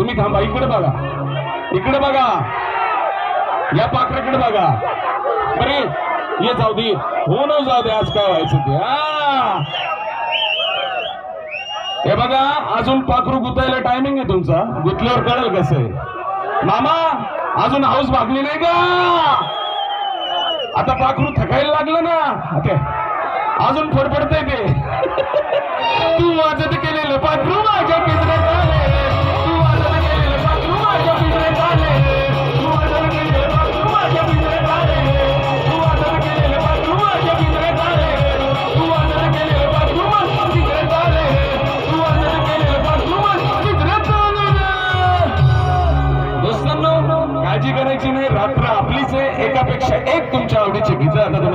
तुम्ही थांबा इकडे बघा. इकडे बघा. या पाखराकडे बघा. बरे ये जाऊ दे. हो न जाऊ दे आज काय व्हायचं ते. हे बघा अजून पाखरू गुतायला टायमिंग आहे तुमचा. गुतल्यावर कळेल कसं आहे. मामा अजून हाऊस भागली नाही का? आता पाखरू थकायला लागलं ना. ओके. अजून फडफडतंय ते. तू वाजत केलेलं पाखरू माझ. करायची नाही रात्र आहे. एकापेक्षा एक तुमच्या आवड़ी गीतं आता